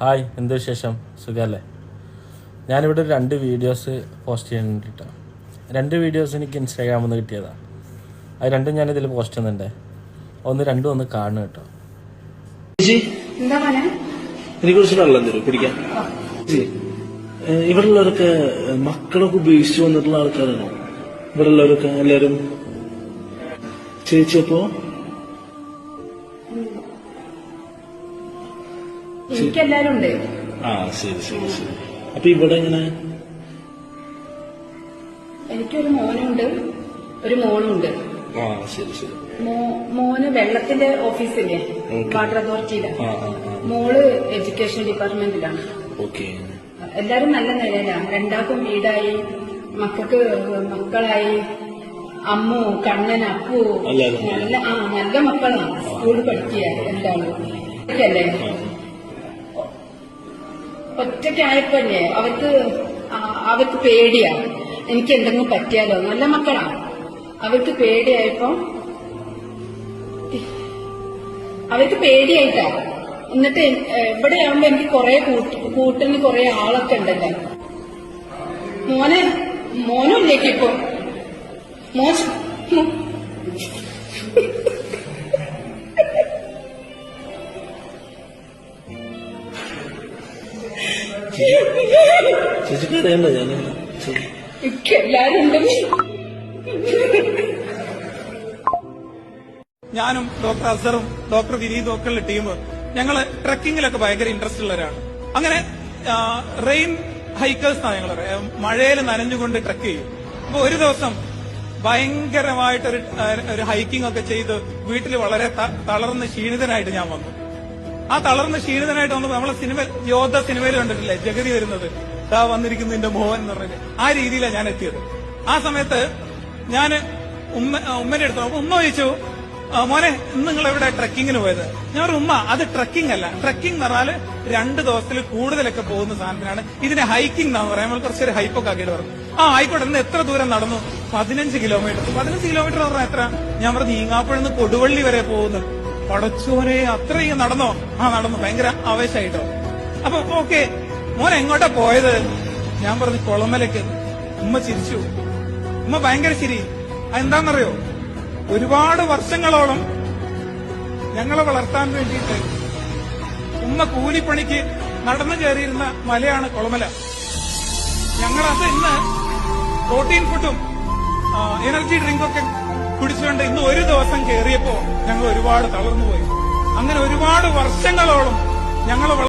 Hi എന്ത് വിശേഷം? സുഖല്ലേ? ഞാനിവിടെ ഒരു രണ്ട് വീഡിയോസ് പോസ്റ്റ് ചെയ്യാൻ വേണ്ടിയിട്ടാണ് രണ്ട് വീഡിയോസ് എനിക്ക് ഇൻസ്റ്റാഗ്രാമിൽ നിന്ന് കിട്ടിയതാണ് അത് രണ്ടും ഞാനിതിൽ പോസ്റ്റ് ചെയ്യുന്നുണ്ട്. ഒന്ന് രണ്ടും ഒന്ന് കാണുക കേട്ടോ. ഇവിടെ എനിക്ക് കുറച്ച് വെള്ളം തരും കുടിക്കാൻ എല്ലാവരും? ഏഹ് എനിക്കെല്ലാരും ഉണ്ട് ആ ശരി ശരി ശരി. അപ്പൊ ഇവിടെ എങ്ങനെ? എനിക്കൊരു മോനുണ്ട് ഒരു മോളുണ്ട്. ആ ശരി ശരി. മോന് വെള്ളത്തിന്റെ ഓഫീസില്ലേ. വാട്ടർ അതോറിറ്റിയിലെ. മോൾ എഡ്യൂക്കേഷൻ ഡിപ്പാർട്ട്മെന്റിലാണ്. ഓക്കെ. എല്ലാരും നല്ല നിലയിലാണ് രണ്ടാൾക്കും വീടായി മക്കൾക്ക് മക്കളായി അമ്മു കണ്ണൻ അപ്പു. നല്ല ആ നല്ല മക്കളാണ് സ്കൂളിൽ പഠിക്കുക എല്ലാവരും. ഒറ്റയ്ക്കല്ലേ ഒറ്റയ്ക്കായപ്പോഴേ അവർക്ക് അവർക്ക് പേടിയാണ്. എനിക്ക് എന്തെങ്കിലും പറ്റിയാലോ? നല്ല മക്കളാണ്. അവർക്ക് പേടിയായപ്പോ അവർക്ക് പേടിയായിട്ടാ. എന്നിട്ട് ഇവിടെ ആവുമ്പോ എനിക്ക് കുറെ കൂട്ടിന് കുറെ ആളൊക്കെ ഉണ്ടല്ലോ. മോനെ മോനും ഇല്ലേക്ക് ഇപ്പൊ? മോൻ മോ- അറിയണ്ട ഞാൻ ഞാനും ഡോക്ടർ അസറും ഡോക്ടർ വിനീതും ഒക്കെ ഉള്ള ടീം. ഞങ്ങൾ ട്രക്കിങ്ങിലൊക്കെ ഭയങ്കര ഇൻട്രസ്റ്റ് ഉള്ളവരാണ്. അങ്ങനെ റെയിൻ ഹൈക്കേഴ്സ് ആണ് ഞങ്ങൾ മഴയിൽ നനഞ്ഞുകൊണ്ട് ട്രക്ക് ചെയ്യും. അപ്പൊ ഒരു ദിവസം ഭയങ്കരമായിട്ടൊരു ഒരു ഹൈക്കിംഗ് ഒക്കെ ചെയ്ത് വീട്ടിൽ വളരെ തളർന്ന് ക്ഷീണിതനായിട്ട് ഞാൻ വന്നു. ആ തളർന്ന് ക്ഷീണിതനായിട്ട് വന്നപ്പോ നമ്മളെ സിനിമ യോദ്ധ സിനിമയിൽ കണ്ടിട്ടില്ലേ? ജഗതി വരുന്നത്. താ വന്നിരിക്കുന്നു എന്റെ മോഹൻ എന്ന് പറഞ്ഞിട്ട്. ആ രീതിയിലാണ് ഞാൻ എത്തിയത്. ആ സമയത്ത് ഞാൻ ഉമ്മ ഉമ്മന്റെ അടുത്ത് ഉമ്മ ചോദിച്ചു മോനെ ഇന്ന് നിങ്ങൾ എവിടെ ട്രക്കിങ്ങിന് പോയത്? ഞാൻ ഉമ്മ അത് ട്രക്കിംഗ് അല്ല. ട്രക്കിംഗ് എന്ന് രണ്ട് ദിവസത്തിൽ കൂടുതലൊക്കെ പോകുന്ന സാധനത്തിനാണ്. ഇതിനെ ഹൈക്കിംഗ് എന്നാണ് പറയാം. നമ്മൾ കുറച്ചൊരു ഹൈപ്പൊക്കെ ആക്കിയിട്ട് പറഞ്ഞു. ആ ആയിക്കോട്ടെ ഇന്ന് എത്ര ദൂരം നടന്നു? പതിനഞ്ച് കിലോമീറ്റർ. പതിനഞ്ച് കിലോമീറ്റർ പറഞ്ഞാൽ എത്ര? ഞാൻ പറഞ്ഞു ഈങ്ങാപ്പുഴന്ന് കൊടുവള്ളി വരെ പോകുന്നു. പടച്ചോനെ അത്രയും നടന്നോ? ആ നടന്നു. ഭയങ്കര ആവേശമായിട്ടോ? അപ്പൊ ഓക്കെ മോൻ എങ്ങോട്ടാ പോയത്? ഞാൻ പറഞ്ഞു കുളമലക്ക് ഉമ്മ ചിരിച്ചു. ഉമ്മ ഭയങ്കര ചിരി. അതെന്താണെന്നറിയോ ഒരുപാട് വർഷങ്ങളോളം ഞങ്ങളെ വളർത്താൻ വേണ്ടിയിട്ട് ഉമ്മ കൂലിപ്പണിക്ക് നടന്നു കയറിയിരുന്ന മലയാണ് കുളമല. ഞങ്ങളത് ഇന്ന് പ്രോട്ടീൻ ഫുഡും എനർജി ഡ്രിങ്കൊക്കെ കുടിച്ചുകൊണ്ട് ഇന്ന് ഒരു ദിവസം കയറിയപ്പോ ഞങ്ങൾ ഒരുപാട് തളർന്നുപോയി. അങ്ങനെ ഒരുപാട് വർഷങ്ങളോളം ഞങ്ങൾ